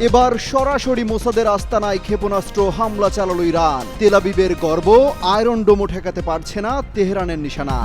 এবার সরাসরি মোসাদের আস্তানায় ক্ষেপণাস্ত্র হামলা চালালো ইরান। তেলাবিবের গর্ব, আয়রন ডোমো ঠেকাতে পারছে না তেহরানের নিশানা।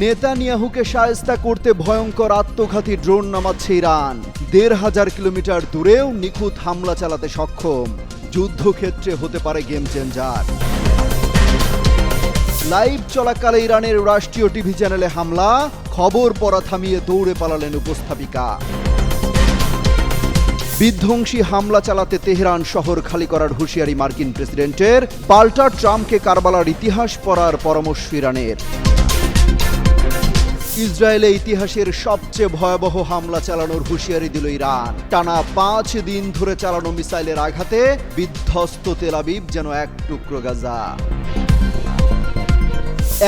নেতানিয়াহুকে সায়স্তা করতে ভয়ঙ্কর আত্মঘাতী ড্রোন নামাচ্ছে ইরান। দেড় হাজার কিলোমিটার দূরেও নিখুঁত হামলা চালাতে সক্ষম। যুদ্ধক্ষেত্রে হতে পারে গেম চেঞ্জার। লাইভ চলাকালে ইরানের রাষ্ট্রীয় টিভি চ্যানেলে হামলা, খবর পড়া থামিয়ে দৌড়ে পালালেন উপস্থাপিকা। বিধ্বংসী হামলা চালাতে তেহরান শহর খালি করার হুঁশিয়ারি মার্কিন প্রেসিডেন্টের। পাল্টা ট্রাম্পকে কারবালার ইতিহাস পড়ার পরামর্শ ইরানের। ইসরায়েলে ইতিহাসের সবচেয়ে ভয়াবহ হামলা চালানোর হুঁশিয়ারি দিল ইরান। টানা পাঁচ দিন ধরে চালানো মিসাইলের আঘাতে বিধ্বস্ত তেলাবিব যেন এক টুকরো গাজা।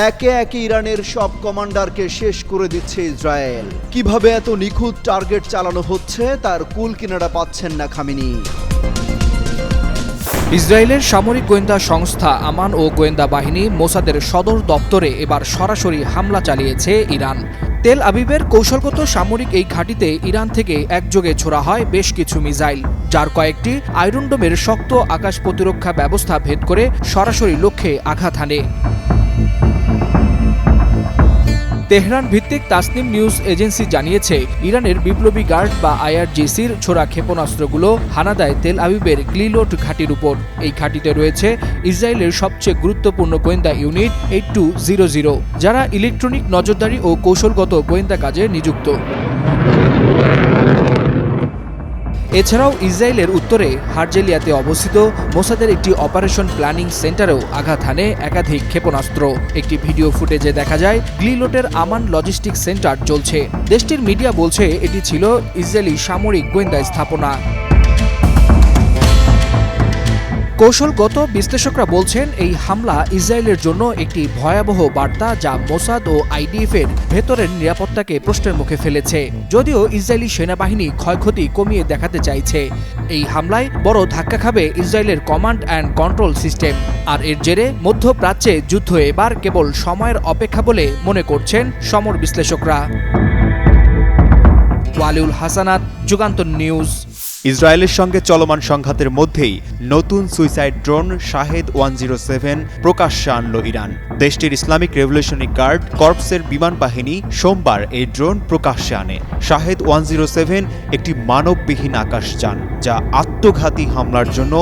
একে একে ইরানের সব কমান্ডারকে শেষ করে দিচ্ছে ইসরায়েল। কীভাবে এত নিখুঁত টার্গেট চালানো হচ্ছে, তার কুল কিনারা পাচ্ছেন না খামিনি। ইসরায়েলের সামরিক গোয়েন্দা সংস্থা আমান ও গোয়েন্দা বাহিনী মোসাদের সদর দপ্তরে এবার সরাসরি হামলা চালিয়েছে ইরান। তেল আবিবের কৌশলগত সামরিক এই ঘাঁটিতে ইরান থেকে একযোগে ছোড়া হয় বেশ কিছু মিসাইল, যার কয়েকটি আয়রনডোমের শক্ত আকাশ প্রতিরক্ষা ব্যবস্থা ভেদ করে সরাসরি লক্ষ্যে আঘাত হানে। তেহরান ভিত্তিক তাসনিম নিউজ এজেন্সি জানিয়েছে, ইরানের বিপ্লবী গার্ড বা আইআরজিসির ছোড়া ক্ষেপণাস্ত্রগুলো হানাদায় তেল আবিবের গ্লিলোট ঘাঁটির উপর। এই ঘাঁটিতে রয়েছে ইসরায়েলের সবচেয়ে গুরুত্বপূর্ণ গোয়েন্দা unit eight two zero zero, যারা ইলেকট্রনিক নজরদারি ও কৌশলগত গোয়েন্দা কাজে নিযুক্ত। এছাড়াও ইসরায়েলের উত্তরে হার্জেলিয়াতে অবস্থিত মোসাদের একটি অপারেশন প্ল্যানিং সেন্টারেও আঘাত হানে একাধিক ক্ষেপণাস্ত্র। একটি ভিডিও ফুটেজে দেখা যায়, গ্লিলোটের আমান লজিস্টিক সেন্টার চলছে। দেশটির মিডিয়া বলছে, এটি ছিল ইসরায়েলি সামরিক গোয়েন্দা স্থাপনা। কৌশলগত বিশ্লেষকরা বলছেন, এই হামলা ইসরায়েলের জন্য একটি ভয়াবহ বার্তা যা মোসাদ ও আইডিএফ এর ভেতরের নিরাপত্তাকে প্রশ্নের মুখে ফেলেছে। যদিও ইসরায়েলি সেনাবাহিনী ক্ষয়ক্ষতি কমিয়ে দেখাতে চাইছে। এই হামলায় বড় ধাক্কা খাবে ইসরায়েলের কমান্ড অ্যান্ড কন্ট্রোল সিস্টেম। আর এর জেরে মধ্যপ্রাচ্যে যুদ্ধ এবার কেবল সময়ের অপেক্ষা বলে মনে করছেন সমর বিশ্লেষকরা। ওয়ালিউল হাসানাত, যুগান্তর নিউজ। ইসরায়েলের সঙ্গে চলমান সংঘাতের মধ্যেই নতুন suicide drone Shahed one zero seven প্রকাশ্যে আনল ইরান। দেশটির ইসলামিক রেভলিউশনারি গার্ড কর্পসের বিমান বাহিনী সোমবার এই ড্রোন প্রকাশ্যে আনে। শাহেদ ওয়ান জিরো সেভেন একটি মানববিহীন আকাশ যান যা আত্মঘাতী হামলার জন্য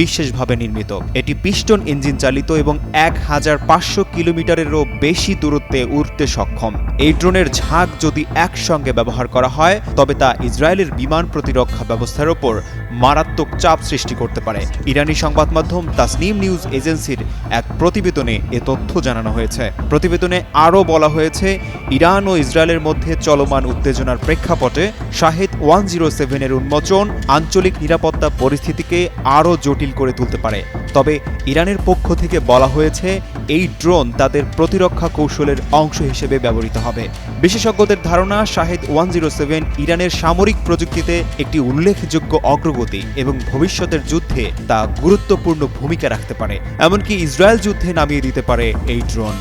বিশেষভাবে নির্মিত। এটি পিস্টন ইঞ্জিন চালিত এবং এক হাজার পাঁচশো কিলোমিটারেরও বেশি দূরত্বে উড়তে সক্ষম। এই ড্রোনের ঝাঁক যদি একসঙ্গে ব্যবহার করা হয়, তবে তা ইসরায়েলের বিমান প্রতিরক্ষা ব্যবস্থার ওপর মারাত্মক চাপ সৃষ্টি করতে পারে। ইরানি সংবাদ মাধ্যম তাসনিম নিউজ এজেন্সির এক প্রতিবেদনে এ তথ্য জানানো হয়েছে। প্রতিবেদনে আরও বলা হয়েছে, ইরান ও ইসরায়েলের মধ্যে চলমান উত্তেজনার প্রেক্ষাপটে শাহেদ ওয়ান জিরো সেভেনের উন্মোচন আঞ্চলিক নিরাপত্তা পরিস্থিতিকে আরও জটিল করে তুলতে পারে। তবে ইরানের পক্ষ থেকে বলা হয়েছে, এই ড্রোন তাদের প্রতিরক্ষা কৌশলের অংশ হিসেবে ব্যবহৃত হবে। বিশেষজ্ঞদের ধারণা, শাহেদ ওয়ান জিরো সেভেন ইরানের সামরিক প্রযুক্তিতে একটি উল্লেখযোগ্য অগ্রগতি এবং ভবিষ্যতের যুদ্ধে তা গুরুত্বপূর্ণ ভূমিকা রাখতে পারে। এমনকি ইসরায়েল যুদ্ধে নামিয়ে দিতে পারে এই ড্রোন।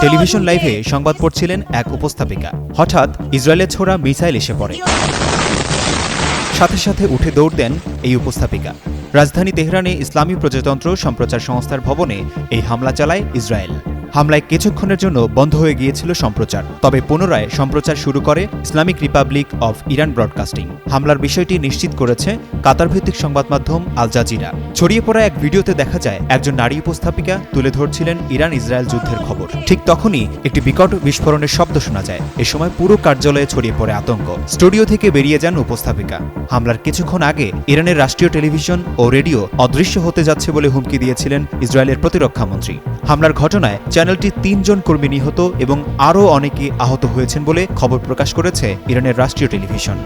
টেলিভিশন লাইভে সংবাদ পড়ছিলেন এক উপস্থাপিকা। হঠাৎ ইসরায়েলের ছোড়া মিসাইল এসে পড়ে। সাথে সাথে উঠে দৌড় দেন এই উপস্থাপিকা। রাজধানী তেহরানে ইসলামী প্রজাতন্ত্র সম্প্রচার সংস্থার ভবনে এই হামলা চালায় ইসরায়েল। হামলায় কিছুক্ষণের জন্য বন্ধ হয়ে গিয়েছিল সম্প্রচার, তবে পুনরায় সম্প্রচার শুরু করে Islamic republic of Iran broadcasting. হামলার বিষয়টি নিশ্চিত করেছে কাতার ভিত্তিক সংবাদ মাধ্যম আল জাজিরা। ছড়িয়ে পড়া এক ভিডিওতে দেখা যায়, একজন নারী উপস্থাপিকা তুলে ধরছিলেন ইরান ইসরায়েল যুদ্ধের খবর। ঠিক তখনই একটি বিকট বিস্ফোরণের শব্দ শোনা যায়। এ সময় পুরো কার্যালয়ে ছড়িয়ে পড়ে আতঙ্ক। স্টুডিও থেকে বেরিয়ে যান উপস্থাপিকা। হামলার কিছুক্ষণ আগে ইরানের রাষ্ট্রীয় টেলিভিশন ও রেডিও অদৃশ্য হতে যাচ্ছে বলে হুমকি দিয়েছিলেন ইসরায়েলের প্রতিরক্ষা মন্ত্রী। হামলার ঘটনায় চ্যানেলটি তিনজন কর্মী নিহত এবং আরও অনেকে আহত হয়েছেন বলে খবর প্রকাশ করেছে ইরানের রাষ্ট্রীয় টেলিভিশন।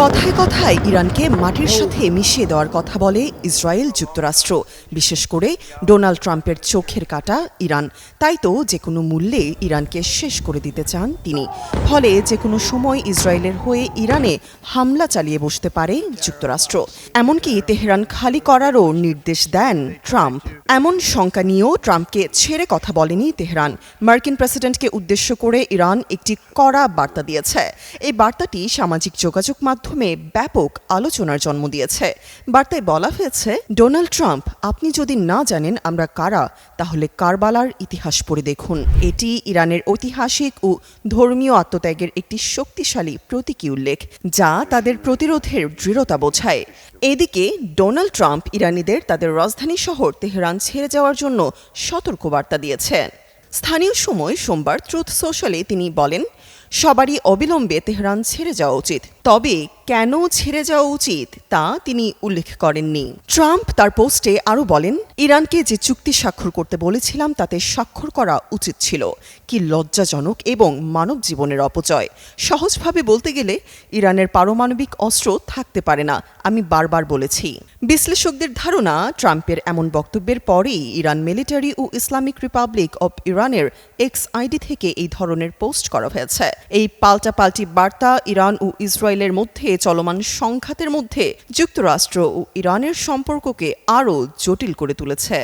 কথায় কথায় ইরানকে মাটির সাথে মিশিয়ে দেওয়ার কথা বলে ইসরায়েল যুক্তরাষ্ট্র, বিশেষ করে ডোনাল্ড ট্রাম্পের চোখের কাটা ইরান। তাই তো যে কোনো মূল্যে ইরানকে শেষ করে দিতে চান তিনি। ফলে যে কোনো সময় ইসরায়েলের হয়ে ইরানে হামলা চালিয়ে বসতে পারে যুক্তরাষ্ট্র। এমনকি তেহরান খালি করারও নির্দেশ দেন ট্রাম্প। এমন শঙ্কা নিয়েও ট্রাম্পকে ছেড়ে কথা বলেনি তেহরান। মার্কিন প্রেসিডেন্টকে উদ্দেশ্য করে ইরান একটি কড়া বার্তা দিয়েছে। এই বার্তাটি সামাজিক যোগাযোগ মাধ্যমে ব্যাপক আলোচনার জন্ম দিয়েছে। বার্তায় বলা হয়েছে, ডোনাল্ড ট্রাম্প, আপনি যদি না জানেন আমরা কারা, তাহলে কারবালার ইতিহাস পড়ে দেখুন। এটি ইরানের ঐতিহাসিক ও ধর্মীয় আত্মত্যাগের একটি শক্তিশালী প্রতীকী উল্লেখ, যা তাদের প্রতিরোধের দৃঢ়তা বোঝায়। এদিকে, ডোনাল্ড ট্রাম্প ইরানিদের তাদের রাজধানী শহর তেহরান ছেড়ে যাওয়ার জন্য সতর্কবার্তা দিয়েছেন। স্থানীয় সময় সোমবার, ট্রুথ সোশ্যালে তিনি বলেন সবারই অবিলম্বে তেহরান ছেড়ে যাওয়া উচিত। তবে কেন ছেড়ে যাওয়া উচিত তা তিনি উল্লেখ করেননি। ট্রাম্প তার পোস্টে আরও বলেন, ইরানকে যে চুক্তি স্বাক্ষর করতে বলেছিলাম তাতে স্বাক্ষর করা উচিত ছিল। কি লজ্জাজনক এবং মানব জীবনের অপচয়। সহজভাবে বলতে গেলে, ইরানের পারমাণবিক অস্ত্র থাকতে পারে না, আমি বারবার বলেছি। বিশ্লেষকদের ধারণা, ট্রাম্পের এমন বক্তব্যের পরেই ইরান মিলিটারি ও ইসলামিক রিপাবলিক অব ইরানের এক্স আইডি থেকে এই ধরনের পোস্ট করা হয়েছে। এই পাল্টাপাল্টি বার্তা ইরান ও ইসরায়েলের মধ্যে চলমান সংঘাতের মধ্যে যুক্তরাষ্ট্র ও ইরানের সম্পর্ককে আরও জটিল করে তুলেছে।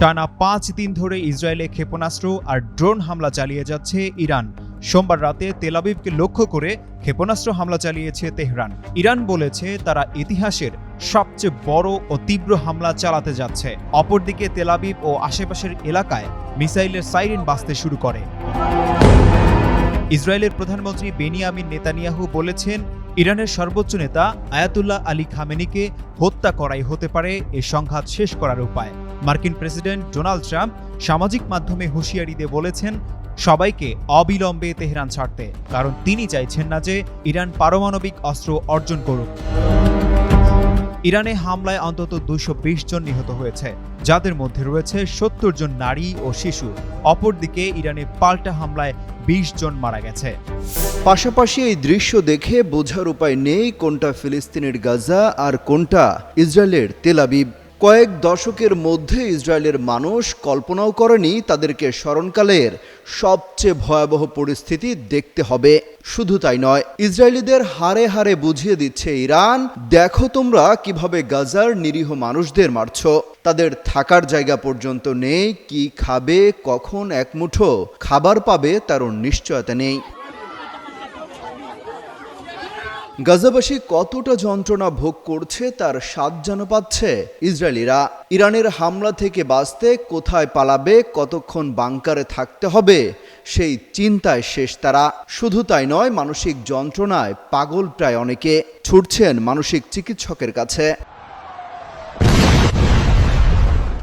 টানা পাঁচ দিন ধরে ইসরায়েলে ক্ষেপণাস্ত্র আর ড্রোন হামলা চালিয়ে যাচ্ছে ইরান। সোমবার রাতে তেলাবিবকে লক্ষ্য করে ক্ষেপণাস্ত্র হামলা চালিয়েছে তেহরান। ইরান বলেছে তারা ইতিহাসের সবচেয়ে বড় ও তীব্র হামলা চালাতে যাচ্ছে। অপরদিকে তেলাবিব ও আশেপাশের এলাকায় মিসাইলের সাইরেন বাঁচতে শুরু করে। ইসরায়েলের প্রধানমন্ত্রী বেনিয়ামিন নেতানিয়াহু বলেছেন, ইরানের সর্বোচ্চ নেতা আয়াতুল্লাহ আলী খামেনিকে হত্যা করাই হতে পারে এ সংঘাত শেষ করার উপায়। মার্কিন প্রেসিডেন্ট ডোনাল্ড ট্রাম্প সামাজিক মাধ্যমে হুঁশিয়ারি দিয়ে বলেছেন, সবাইকে অবিলম্বে তেহরান ছাড়তে, কারণ তিনি চাইছেন না যে ইরান পারমাণবিক অস্ত্র অর্জন করুক। ইরানে হামলায় অন্তত দুশো জন নিহত হয়েছে, যাদের মধ্যে রয়েছে সত্তর জন নারী ও শিশু। অপরদিকে ইরানে পাল্টা হামলায় বিশ জন মারা গেছে। পাশাপাশি এই দৃশ্য দেখে বোঝার উপায় নেই কোনটা ফিলিস্তিনের গাজা আর কোনটা ইসরায়েলের তেলাবিব কয়েক দশকের মধ্যে ইসরায়েলের মানুষ কল্পনাও করেনি তাদেরকে স্মরণকালের সবচেয়ে ভয়াবহ পরিস্থিতি দেখতে হবে। শুধু তাই নয়, ইসরায়েলিদের হারে হারে বুঝিয়ে দিচ্ছে ইরান, দেখো তোমরা কীভাবে গাজার নিরীহ মানুষদের মারছ। তাদের থাকার জায়গা পর্যন্ত নেই, কি খাবে, কখন এক মুঠো খাবার পাবে, তারও নিশ্চয়তা নেই। গাজাবাসী কতটা যন্ত্রণা ভোগ করছে তার স্বাদ যেন পাচ্ছে? ইসরায়েলিরা ইরানের হামলা থেকে বাঁচতে কোথায় পালাবে, কতক্ষণ বাংকারে থাকতে হবে, সেই চিন্তায় শেষ তারা। শুধু তাই নয়, মানসিক যন্ত্রণায় পাগল প্রায় অনেকে, ছুটছেন মানসিক চিকিৎসকের কাছে।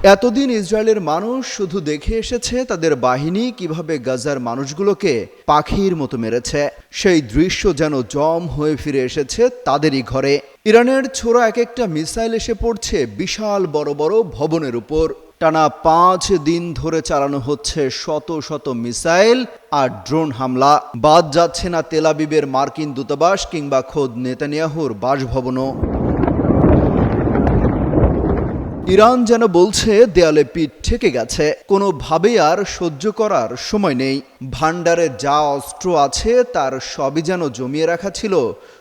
এতদিন ইসরায়েলের মানুষ শুধু দেখে এসেছে তাদের বাহিনী কীভাবে গাজার মানুষগুলোকে পাখির মতো মেরেছে। সেই দৃশ্য যেন জম হয়ে ফিরে এসেছে তাদেরই ঘরে। ইরানের ছোড়া এক একটা মিসাইল এসে পড়ছে বিশাল বড় বড় ভবনের উপর। টানা পাঁচ দিন ধরে চালানো হচ্ছে শত শত মিসাইল আর ড্রোন হামলা। বাদ যাচ্ছে না তেলাবিবের মার্কিন দূতাবাস কিংবা খোদ নেতানিয়াহুর বাসভবনও। ইরান যেন বলছে, দেয়ালে পিঠ ঠেকে গেছে। কোনোভাবেই আর সহ্য করার সময় নেই। ভান্ডারে যা অস্ত্র আছে, তার সবই যেন জমিয়ে রাখা ছিল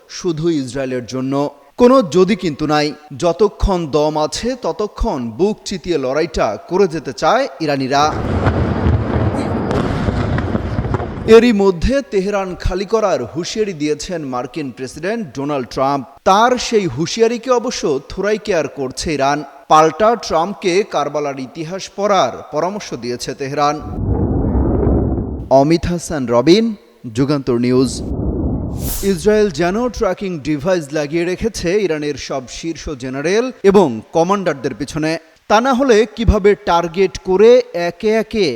শুধু ইসরায়েলের জন্য। কোনো যদি কিন্তু নাই। যতক্ষণ দম আছে, ততক্ষণ বুক চিতিয়ে লড়াইটা করে যেতে চায় ইরানিরা। এরই মধ্যে তেহরান খালি করার হুঁশিয়ারি দিয়েছেন মার্কিন প্রেসিডেন্ট ডোনাল্ড ট্রাম্প। তার সেই হুঁশিয়ারিকে অবশ্য থোড়াই কেয়ার করছে ইরান। পাল্টা ট্রাম্পকে কারবালার ইতিহাস পড়ার পরামর্শ দিয়েছে Tehran. Amit Hasan, Robin, Jugantor news. Israel যেন ট্র্যাকিং ডিভাইস লাগিয়ে রেখেছে ইরানের সব শীর্ষ জেনারেল এবং কমান্ডারদের পিছনে। তা না হলে কীভাবে টার্গেট করে একে একে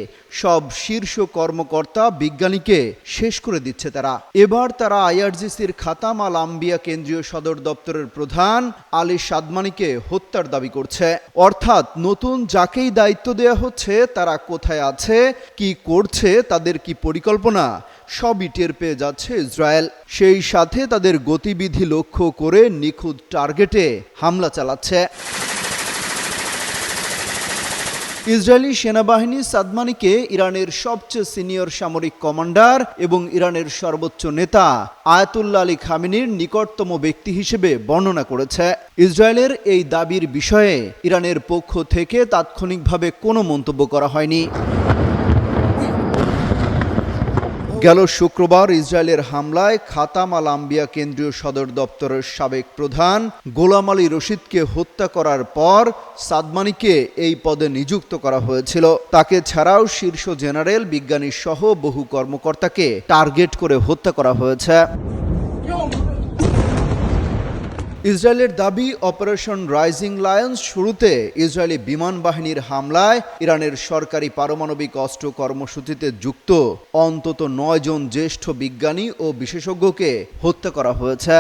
সব শীর্ষ কর্মকর্তা বিজ্ঞানীকে শেষ করে দিচ্ছে তারা। এবার তারা আইআরজিসির খাতাম আল আম্বিয়া কেন্দ্রীয় সদর দপ্তরের প্রধান আলী সাদমানিকে হত্যার দাবি করছে। অর্থাৎ নতুন যাকেই দায়িত্ব দেয়া হচ্ছে, তারা কোথায় আছে, কি করছে, তাদের কি পরিকল্পনা, সবই টের পেয়ে যাচ্ছে ইসরায়েল। সেই সাথে তাদের গতিবিধি লক্ষ্য করে নিখুঁত টার্গেটে হামলা চালাচ্ছে। ইসরায়েলি সেনাবাহিনী সাদমানিকে ইরানের সবচেয়ে সিনিয়র সামরিক কমান্ডার এবং ইরানের সর্বোচ্চ নেতা আয়াতুল্লা আলী খামিনির নিকটতম ব্যক্তি হিসেবে বর্ণনা করেছে। ইসরায়েলের এই দাবির বিষয়ে ইরানের পক্ষ থেকে তাৎক্ষণিকভাবে কোনো মন্তব্য করা হয়নি। গেল শুক্রবার ইসরায়েলের হামলায় খাতাম আল আম্বিয়া কেন্দ্রীয় সদর দপ্তরের সাবেক প্রধান গোলাম আলী রশিদকে হত্যা করার পর সাদমানিকে এই পদে নিযুক্ত করা হয়েছিল। তাকে ছাড়াও শীর্ষ জেনারেল বিজ্ঞানী সহ বহু কর্মকর্তাকে টার্গেট করে হত্যা করা হয়েছে। ইসরায়েলের দাবি অপারেশন রাইজিং লায়ন্স শুরুতে ইসরায়েলি বিমান বাহিনীর হামলায় ইরানের সরকারি পারমাণবিক অস্ত্র কর্মসূচিতে যুক্ত অন্তত নয় জন জ্যেষ্ঠ বিজ্ঞানী ও বিশেষজ্ঞকে হত্যা করা হয়েছে।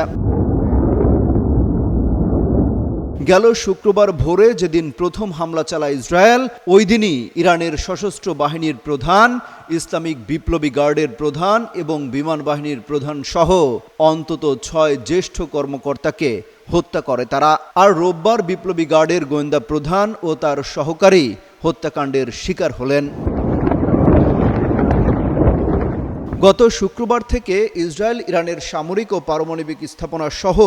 গেল শুক্রবার ভোরে যেদিন প্রথম হামলা চালায় ইসরায়েল, ওই দিনই ইরানের সশস্ত্র বাহিনীর প্রধান, ইসলামিক বিপ্লবী গার্ডের প্রধান এবং বিমান বাহিনীর প্রধান সহ অন্তত ছয় জ্যেষ্ঠ কর্মকর্তাকে হত্যা করে। তারা আর রোববার বিপ্লবী গার্ডের গোয়েন্দা প্রধান ও তার সহকারী হত্যাকাণ্ডের শিকার হলেন। গত শুক্রবার থেকে ইসরায়েল, ইরানের সামরিক ও পারমাণবিক স্থাপনা সহ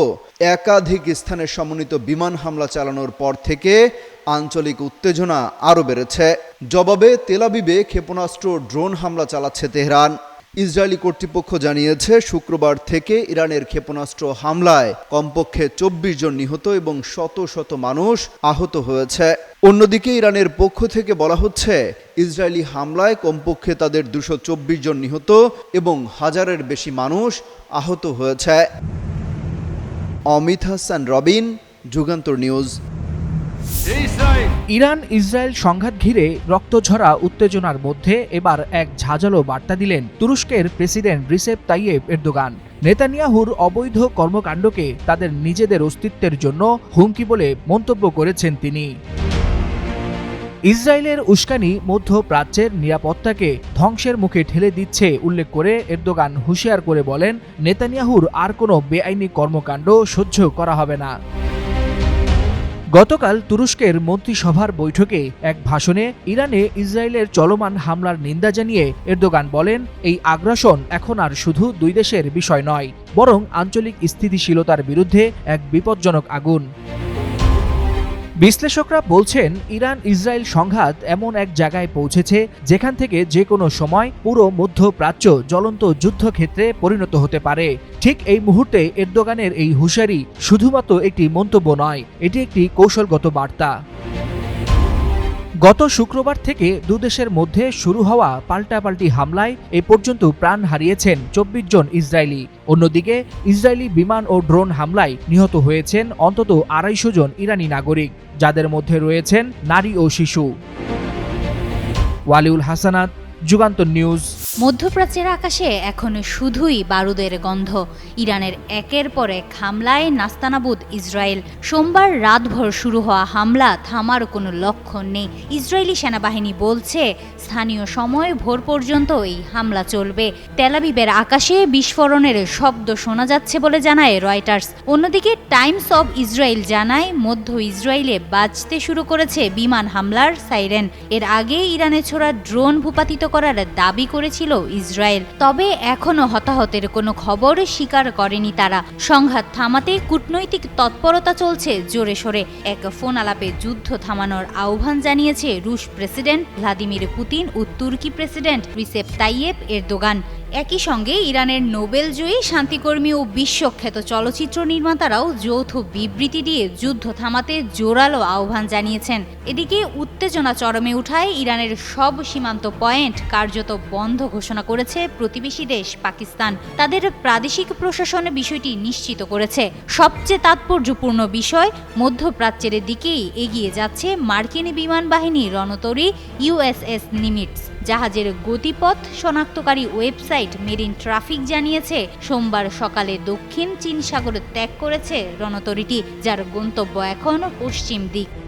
একাধিক স্থানে সমন্বিত বিমান হামলা চালানোর পর থেকে আঞ্চলিক উত্তেজনা আরও বেড়েছে। জবাবে তেলাবিবে ক্ষেপণাস্ত্র ড্রোন হামলা চালাচ্ছে তেহরান। ইসরায়েলি কর্তৃপক্ষ জানিয়েছে, শুক্রবার থেকে ইরানের ক্ষেপণাস্ত্র হামলায় কমপক্ষে চব্বিশ জন নিহত এবং শত শত মানুষ আহত হয়েছে। অন্যদিকে ইরানের পক্ষ থেকে বলা হচ্ছে, ইসরায়েলি হামলায় কমপক্ষে তাদের দুশো চব্বিশ জন নিহত এবং হাজারের বেশি মানুষ আহত হয়েছে। Amit Hasan, Robin, Jugantor news. Iran Israel সংঘাত ঘিরে রক্তঝরা উত্তেজনার মধ্যে এবার এক ঝাঁঝালো বার্তা দিলেন তুরস্কের প্রেসিডেন্ট রিসেপ তাইয়েব এরদোগান। নেতানিয়াহুর অবৈধ কর্মকাণ্ডকে তাদের নিজেদের অস্তিত্বের জন্য হুমকি বলে মন্তব্য করেছেন তিনি। ইসরায়েলের উস্কানি মধ্যপ্রাচ্যের নিরাপত্তাকে ধ্বংসের মুখে ঠেলে দিচ্ছে উল্লেখ করে এরদোগান হুঁশিয়ার করে বলেন, নেতানিয়াহুর আর কোনো বেআইনি কর্মকাণ্ড সহ্য করা হবে না। গতকাল তুরস্কের মন্ত্রিসভার বৈঠকে এক ভাষণে ইরানে ইসরায়েলের চলমান হামলার নিন্দা জানিয়ে এরদোগান বলেন, এই আগ্রাসন এখন আর শুধু দুই দেশের বিষয় নয়, বরং আঞ্চলিক স্থিতিশীলতার বিরুদ্ধে এক বিপজ্জনক আগুন। বিশ্লেষকরা বলছেন ইরান ইসরায়েল সংঘাত এমন এক জায়গায় পৌঁছেছে যেখান থেকে যে কোনো সময় পুরো মধ্যপ্রাচ্য জ্বলন্ত যুদ্ধক্ষেত্রে পরিণত হতে পারে। ঠিক এই মুহূর্তে এরদোগানের এই হুঁশিয়ারি শুধুমাত্র একটি মন্তব্য নয়, এটি একটি কৌশলগত বার্তা। গত শুক্রবার থেকে দুদেশের মধ্যে শুরু হওয়া পাল্টাপাল্টি হামলায় এ পর্যন্ত প্রাণ হারিয়েছেন চব্বিশ জন ইসরায়েলি। অন্যদিকে, ইসরায়েলি বিমান ও ড্রোন হামলায় নিহত হয়েছেন অন্তত আড়াইশো জন ইরানি নাগরিক, যাদের মধ্যে রয়েছেন নারী ও শিশু। ওয়ালিউল হাসানাত, যুগান্তর নিউজ। মধ্যপ্রাচ্যের আকাশে এখন শুধুই বারুদের গন্ধ। ইরানের একের পর এক হামলায় নাস্তানাবুদ ইসরায়েল। সোমবার রাতভর শুরু হওয়া হামলা থামার কোনো লক্ষণ নেই। ইসরায়েলি সেনাবাহিনী বলছে, স্থানীয় সময় ভোর পর্যন্ত এই হামলা চলবে। তেলাবিবের আকাশে বিস্ফোরণের শব্দ শোনা যাচ্ছে বলে জানায় রয়টার্স। অন্যদিকে টাইমস অব ইসরায়েল জানায়, মধ্য ইসরায়েলে বাজতে শুরু করেছে বিমান হামলার সাইরেন। এর আগে ইরানে ছোড়া ড্রোন ভূপাতিত করার দাবি করেছিল ইসরায়েল। তবে এখনও হতাহতের কোনো খবর স্বীকার করেনি তারা। সংঘাত থামাতে কূটনৈতিক তৎপরতা চলছে জোরে সোরে। এক ফোন আলাপে যুদ্ধ থামানোর আহ্বান জানিয়েছে রুশ প্রেসিডেন্ট ভ্লাদিমির পুতিন ও তুর্কি প্রেসিডেন্ট রিসেপ তাইয়েব এরদোগান। একই সঙ্গে ইরানের নোবেলজয়ী শান্তিকর্মী ও বিশ্বখ্যাত চলচ্চিত্র নির্মাতারাও যৌথ বিবৃতি দিয়ে যুদ্ধ থামাতে জোরালো আহ্বান জানিয়েছেন। এদিকে উত্তেজনা চরমে উঠায় ইরানের সব সীমান্ত পয়েন্ট কার্যত বন্ধ ঘোষণা করেছে প্রতিবেশী দেশ পাকিস্তান। তাদের প্রাদেশিক প্রশাসন বিষয়টি নিশ্চিত করেছে। সবচেয়ে তাৎপর্যপূর্ণ বিষয়, মধ্যপ্রাচ্যের দিকেই এগিয়ে যাচ্ছে মার্কিন বিমান বাহিনী রণতরী ইউএসএস নিমিটস। জাহাজের গতিপথ শনাক্তকারী ওয়েবসাইট মেরিন ট্রাফিক জানিয়েছে, সোমবার সকালে দক্ষিণ চীন সাগর ত্যাগ করেছে রণতরীটি, যার গন্তব্য এখন পশ্চিম দিক।